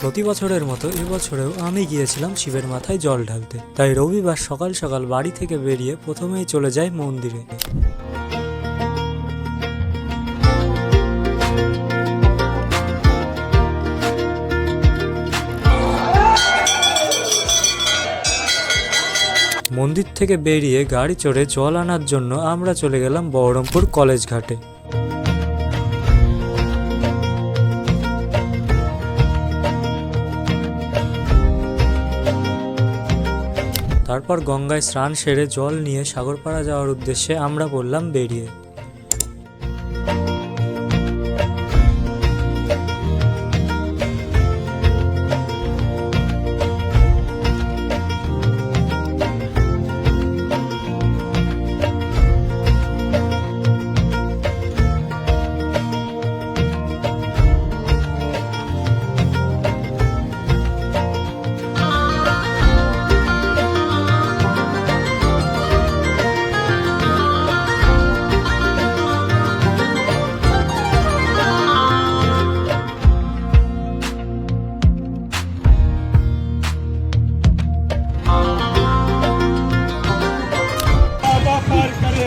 প্রতি বছরের মতো এবছরেও আমি গিয়েছিলাম শিবের মাথায় জল ঢালতে। তাই রবিবার সকাল সকাল বাড়ি থেকে বেরিয়ে প্রথমেই চলে যাই মন্দিরে। মন্দির থেকে বেরিয়ে গাড়ি চড়ে জল আনার জন্য আমরা চলে গেলাম বহরমপুর কলেজ ঘাটে তারপর গঙ্গায় স্নান সেরে জল নিয়ে সাগরপাড়া যাওয়ার উদ্দেশ্যে আমরা বললাম বেরিয়ে।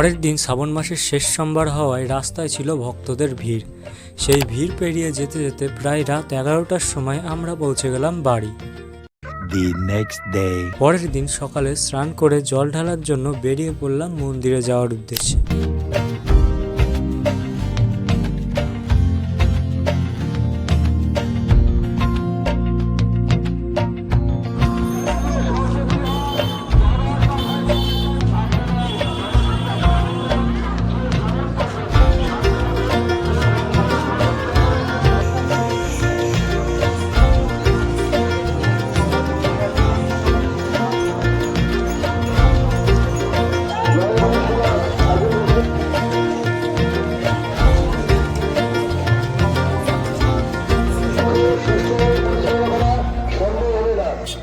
পরের দিন শ্রাবণ মাসের শেষ সোমবার হওয়ায় রাস্তায় ছিল ভক্তদের ভিড়। সেই ভিড় পেরিয়ে যেতে যেতে প্রায় রাত এগারোটার সময় আমরা পৌঁছে গেলাম বাড়ি। দি নেক্সট ডে পরের দিন সকালে স্নান করে জল ঢালার জন্য বেরিয়ে পড়লাম মন্দিরে যাওয়ার উদ্দেশ্যে।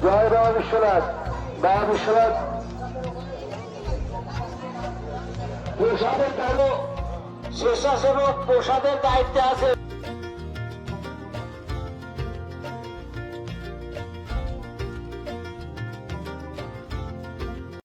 জয় বাবা বিশ্বনাথ বাবা বিশ্বনাথ। প্রসাদের দায়িত্ব স্বেচ্ছাসেবক প্রসাদের দায়িত্বে আছে।